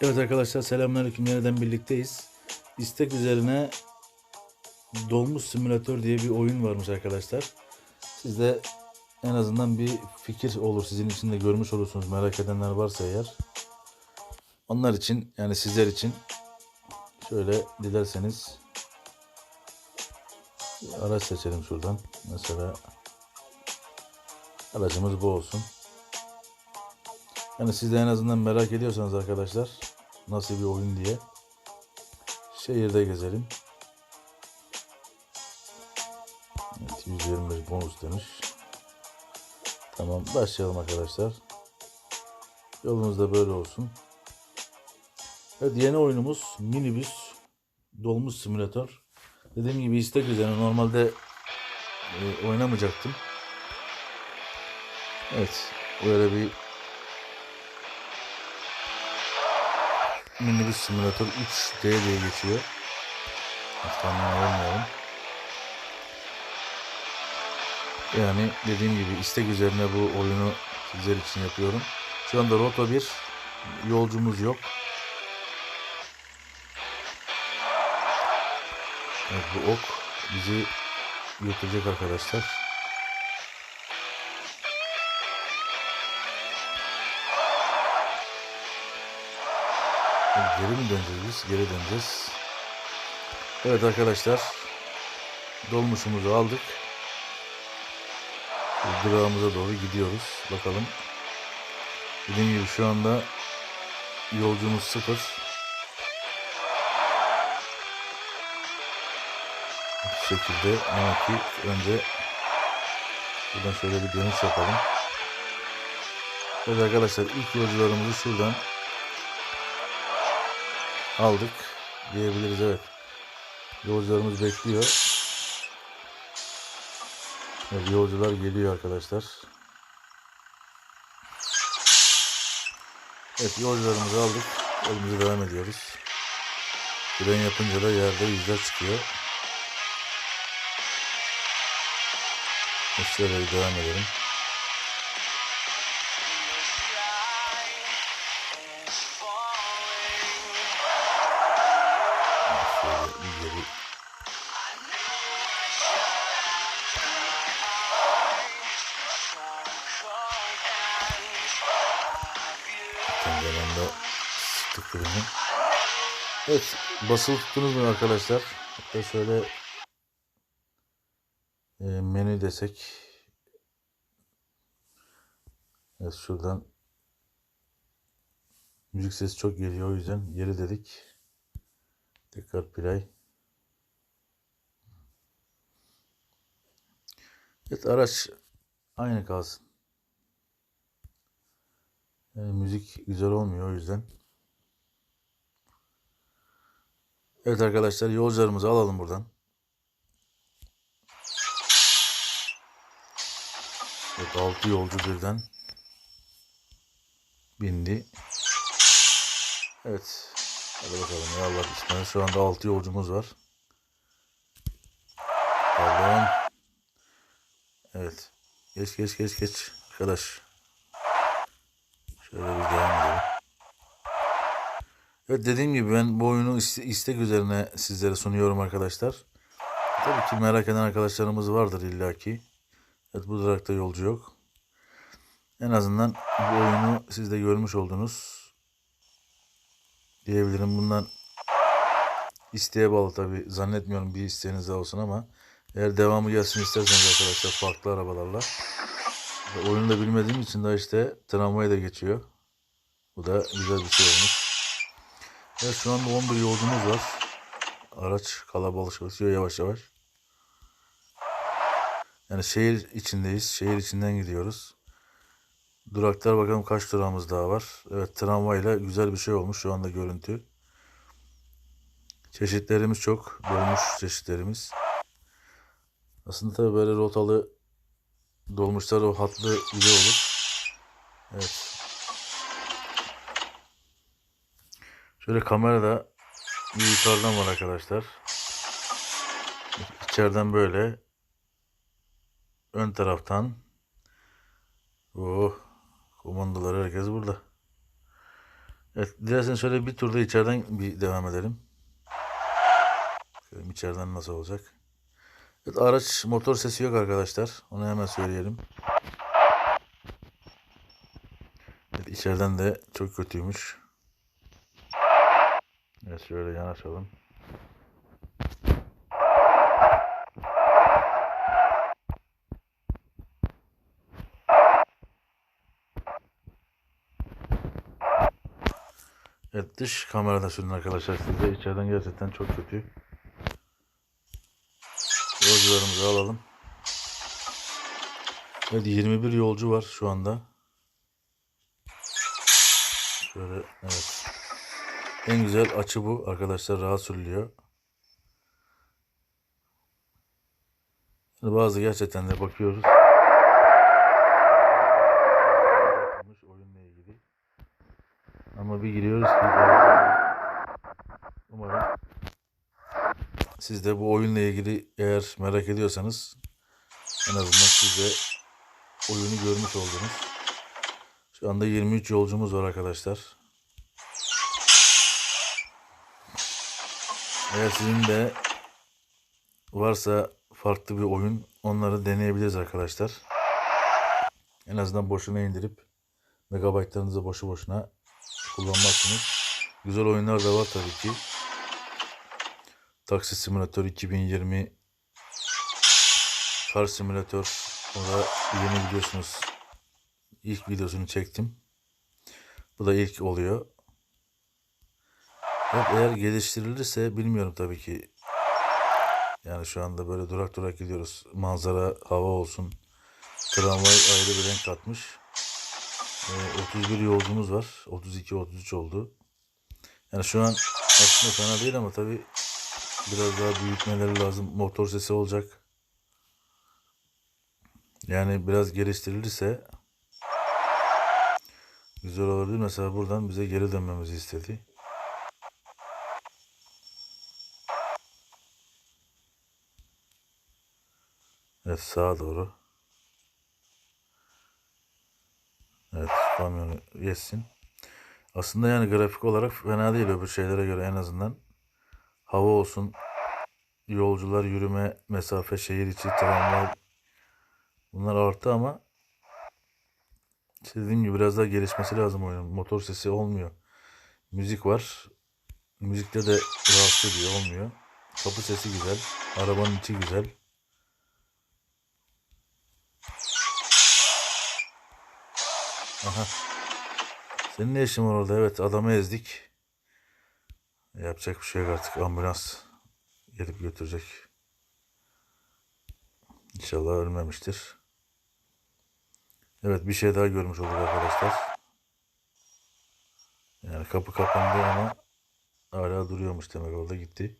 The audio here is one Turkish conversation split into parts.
Evet arkadaşlar selamünaleyküm yeniden birlikteyiz. İstek üzerine dolmuş simülatör diye bir oyun varmış arkadaşlar. Siz de en azından bir fikir olur sizin için de görmüş olursunuz merak edenler varsa eğer. Onlar için yani sizler için şöyle dilerseniz araç seçelim şuradan. Mesela aracımız bu olsun. Yani siz de en azından merak ediyorsanız arkadaşlar nasıl bir oyun diye şehirde gezelim. Evet 125 bonus demiş. Tamam başlayalım arkadaşlar. Yolumuz da böyle olsun. Evet yeni oyunumuz minibüs dolmuş simülatör. Dediğim gibi istek üzerine normalde e, oynamayacaktım. Evet böyle bir minibüs simülatör 3D diye geçiyor. Tamam olmayalım. Yani dediğim gibi istek üzerine bu oyunu sizler için yapıyorum. Şu anda rota 1 yolcumuz yok. Evet, bu ok bizi götürecek arkadaşlar. Geri mi döneceğiz? Geri döneceğiz. Evet arkadaşlar. Dolmuşumuzu aldık. Durağımıza doğru gidiyoruz. Bakalım. Dediğim gibi şu anda yolcumuz sıfır. Bu şekilde ama ki önce buradan şöyle bir dönüş yapalım. Evet arkadaşlar ilk yolcularımızı şuradan aldık diyebiliriz evet. Yolcularımız bekliyor. Evet, yolcular geliyor arkadaşlar. Evet yolcularımızı aldık. Yolumuza devam ediyoruz. Fren yapınca da yerde yüzler çıkıyor. Bir devam edelim. Evet basılı tuttunuz mu arkadaşlar? Hatta şöyle e, menü desek. Evet şuradan müzik sesi çok geliyor o yüzden geri dedik. Tekrar play. Evet araç aynı kalsın. Yani müzik güzel olmuyor o yüzden. Evet arkadaşlar yolcularımızı alalım buradan. Evet 6 yolcu birden bindi. Evet. Hadi bakalım ya Allah bismillah. Şu anda 6 yolcumuz var. Pardon. Evet. Geç geç geç geç. Arkadaş. Şöyle bir devam edelim. Evet dediğim gibi ben bu oyunu iste- istek üzerine sizlere sunuyorum arkadaşlar. Tabii ki merak eden arkadaşlarımız vardır illaki. Evet bu durakta yolcu yok. En azından bu oyunu siz de görmüş oldunuz. Diyebilirim bundan isteğe bağlı tabii. Zannetmiyorum bir isteğiniz de olsun ama eğer devamı gelsin isterseniz arkadaşlar farklı arabalarla. Oyunu da bilmediğim için de işte tramvaya da geçiyor. Bu da güzel bir şey olmuş. Evet şu anda 11 yolcumuz var. Araç kalabalıklaşıyor yavaş yavaş. Yani şehir içindeyiz. Şehir içinden gidiyoruz. Duraklar bakalım kaç durağımız daha var. Evet tramvayla güzel bir şey olmuş şu anda görüntü. Çeşitlerimiz çok. Dolmuş çeşitlerimiz. Aslında tabii böyle rotalı dolmuşlar o hatlı güzel olur. Evet. Şöyle kamerada bir yukarıdan var arkadaşlar. İçeriden böyle. Ön taraftan. Oh. Komandolar herkes burada. Evet, dilerseniz şöyle bir turda içeriden bir devam edelim. Bakalım içeriden nasıl olacak. Evet, araç motor sesi yok arkadaşlar. Onu hemen söyleyelim. Evet, içeriden de çok kötüymüş. Evet şöyle yanaşalım. Evet dış kamerada sürün arkadaşlar size. içeriden gerçekten çok kötü. Yolcularımızı alalım. Evet 21 yolcu var şu anda. Şöyle evet. En güzel açı bu arkadaşlar rahat sürülüyor. Bazı gerçekten de bakıyoruz. Ama bir giriyoruz ki umarım siz de bu oyunla ilgili eğer merak ediyorsanız en azından siz de oyunu görmüş oldunuz. Şu anda 23 yolcumuz var arkadaşlar. Eğer sizin de varsa farklı bir oyun onları deneyebiliriz arkadaşlar. En azından boşuna indirip megabaytlarınızı boşu boşuna kullanmazsınız. Güzel oyunlar da var tabii ki. Taksi Simulator 2020 Car Simulator o da yeni biliyorsunuz ilk videosunu çektim. Bu da ilk oluyor. Eğer geliştirilirse bilmiyorum tabii ki. Yani şu anda böyle durak durak gidiyoruz. Manzara, hava olsun. Tramvay ayrı bir renk katmış. Ee, 31 yolcumuz var. 32-33 oldu. Yani şu an aslında fena değil ama tabii biraz daha büyütmeleri lazım. Motor sesi olacak. Yani biraz geliştirilirse güzel olabilir. Mesela buradan bize geri dönmemizi istedi. Evet sağa doğru. Evet kamyonu geçsin. Aslında yani grafik olarak fena değil öbür şeylere göre en azından. Hava olsun, yolcular yürüme mesafe, şehir içi tramvay bunlar arttı ama işte dediğim gibi biraz daha gelişmesi lazım oyunun. Motor sesi olmuyor. Müzik var. Müzikte de rahatsız ediyor olmuyor. Kapı sesi güzel. Arabanın içi güzel. Aha. Senin ne işin var orada? Evet adamı ezdik. Yapacak bir şey yok artık. Ambulans gelip götürecek. İnşallah ölmemiştir. Evet bir şey daha görmüş olduk arkadaşlar. Yani kapı kapandı ama hala duruyormuş demek orada gitti.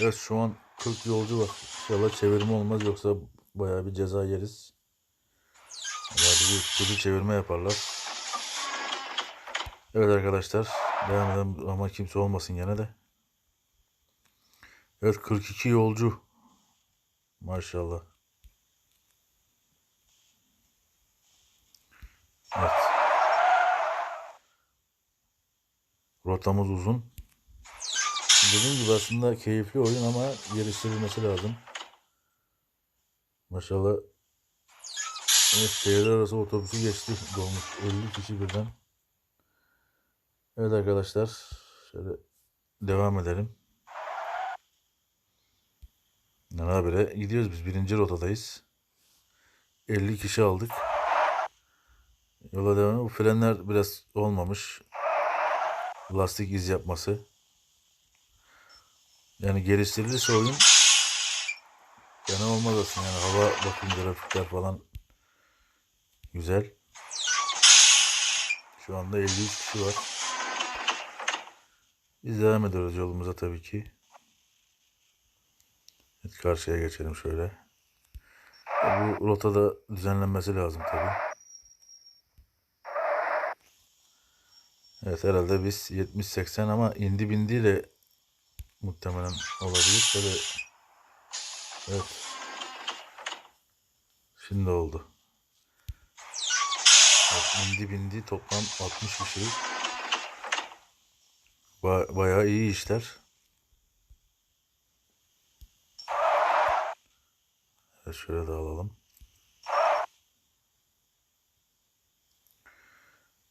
Evet şu an 40 yolcu var. İnşallah çevirme olmaz yoksa bayağı bir ceza yeriz. Hadi bir kudu çevirme yaparlar. Evet arkadaşlar. Devam edelim ama kimse olmasın gene de. Evet 42 yolcu. Maşallah. Evet. Rotamız uzun. Dediğim gibi aslında keyifli oyun ama geliştirilmesi lazım. Maşallah Evet, şehirler arası otobüsü geçti. Dolmuş 50 kişi birden. Evet arkadaşlar. Şöyle devam edelim. Ne habire gidiyoruz biz. Birinci rotadayız. 50 kişi aldık. Yola devam. Bu frenler biraz olmamış. Lastik iz yapması. Yani geliştirilirse oyun fena olmaz aslında. Yani hava bakım grafikler falan Güzel. Şu anda 53 kişi var. Biz devam ediyoruz yolumuza tabii ki. Evet, karşıya geçelim şöyle. Bu rotada düzenlenmesi lazım tabii. Evet herhalde biz 70-80 ama indi bindiyle muhtemelen olabilir. Şöyle evet. Şimdi oldu. Evet, indi bindi toplam 60 kişi. Ba- bayağı iyi işler. Evet, şöyle de alalım.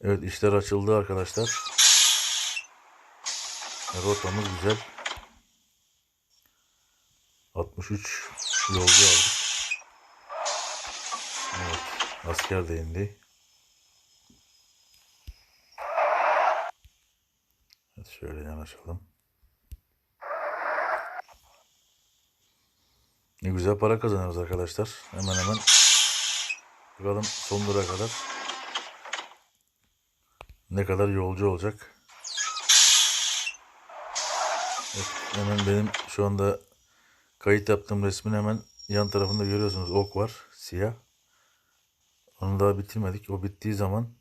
Evet işler açıldı arkadaşlar. Rotamız güzel. 63 yolcu aldık. Evet asker de indi. Evet şöyle yanaşalım. Ne güzel para kazanıyoruz arkadaşlar. Hemen hemen bakalım son dura kadar ne kadar yolcu olacak. Evet, hemen benim şu anda kayıt yaptığım resmin hemen yan tarafında görüyorsunuz ok var siyah. Onu daha bitirmedik. O bittiği zaman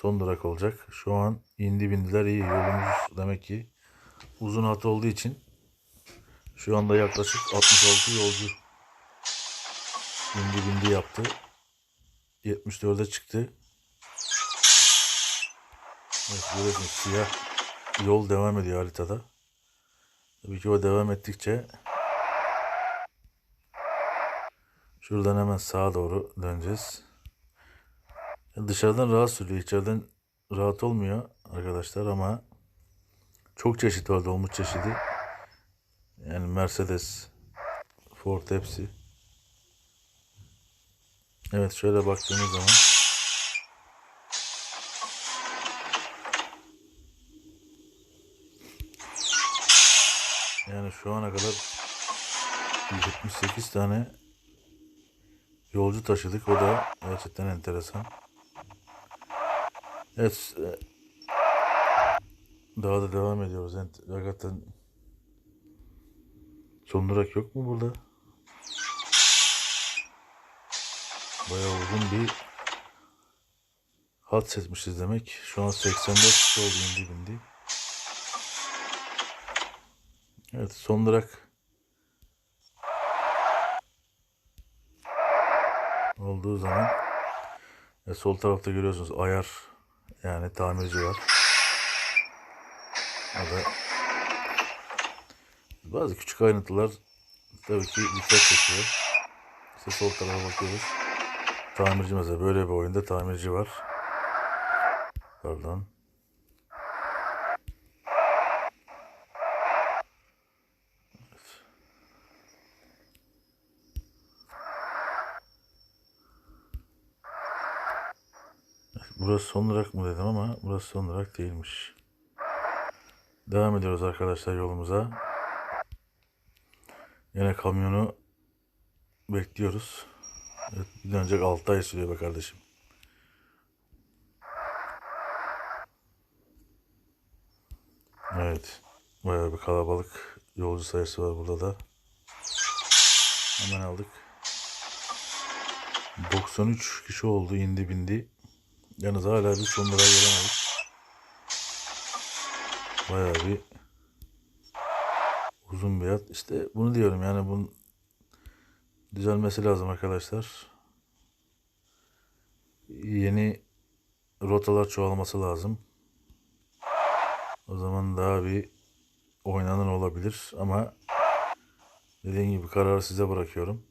son durak olacak. Şu an indi bindiler iyi. Yolumuz demek ki uzun hat olduğu için şu anda yaklaşık 66 yolcu indi bindi yaptı. 74'e çıktı. Evet görüyorsunuz siyah yol devam ediyor haritada. Tabii ki o devam ettikçe şuradan hemen sağa doğru döneceğiz. Dışarıdan rahat sürüyor. içeriden rahat olmuyor arkadaşlar ama çok çeşit var dolmuş çeşidi. Yani Mercedes, Ford hepsi. Evet şöyle baktığımız zaman yani şu ana kadar 78 tane yolcu taşıdık. O da gerçekten enteresan. Evet. e, Daha da devam ediyoruz. Ent- Hakikaten son durak yok mu burada? Bayağı uzun bir hat seçmişiz demek. Şu an 84 kişi oldu indi bindi. Evet son durak olduğu zaman e, sol tarafta görüyorsunuz ayar yani tamirci var. O da bazı küçük ayrıntılar tabii ki dikkat çekiyor. İşte sol tarafa bakıyoruz. Tamirci mesela böyle bir oyunda tamirci var. Pardon. Evet. Burası son durak mı dedim ama burası son durak değilmiş. Devam ediyoruz arkadaşlar yolumuza. Yine kamyonu bekliyoruz. Evet, bir dönecek 6 ay sürüyor be kardeşim. Evet. Bayağı bir kalabalık yolcu sayısı var burada da. Hemen aldık. 93 kişi oldu indi bindi. Yalnız hala bir son liraya gelemedik. Bayağı bir uzun bir yat. İşte bunu diyorum yani bunun düzelmesi lazım arkadaşlar. Yeni rotalar çoğalması lazım. O zaman daha bir oynanır olabilir ama dediğim gibi kararı size bırakıyorum.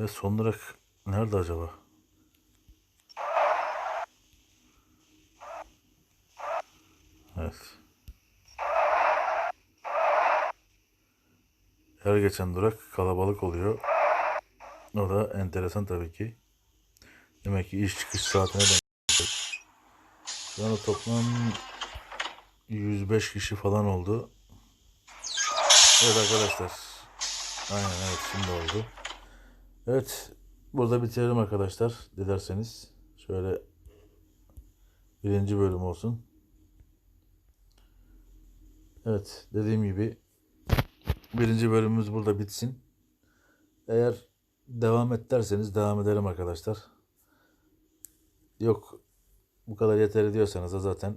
Ve son durak nerede acaba? Evet. Her geçen durak kalabalık oluyor. O da enteresan tabii ki. Demek ki iş çıkış saatine denk. Şu anda toplam 105 kişi falan oldu. Evet arkadaşlar. Aynen evet şimdi oldu. Evet. Burada bitirelim arkadaşlar. Dilerseniz. Şöyle birinci bölüm olsun. Evet. Dediğim gibi birinci bölümümüz burada bitsin. Eğer devam et derseniz devam edelim arkadaşlar. Yok bu kadar yeterli diyorsanız da zaten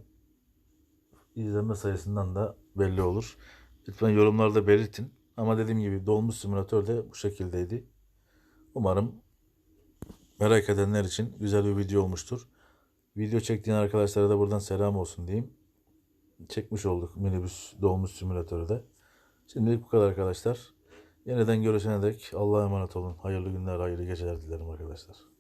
izlenme sayısından da belli olur. Lütfen yorumlarda belirtin. Ama dediğim gibi dolmuş simülatör de bu şekildeydi. Umarım merak edenler için güzel bir video olmuştur. Video çektiğin arkadaşlara da buradan selam olsun diyeyim. Çekmiş olduk minibüs dolmuş simülatörü de. Şimdilik bu kadar arkadaşlar. Yeniden görüşene dek Allah'a emanet olun. Hayırlı günler, hayırlı geceler dilerim arkadaşlar.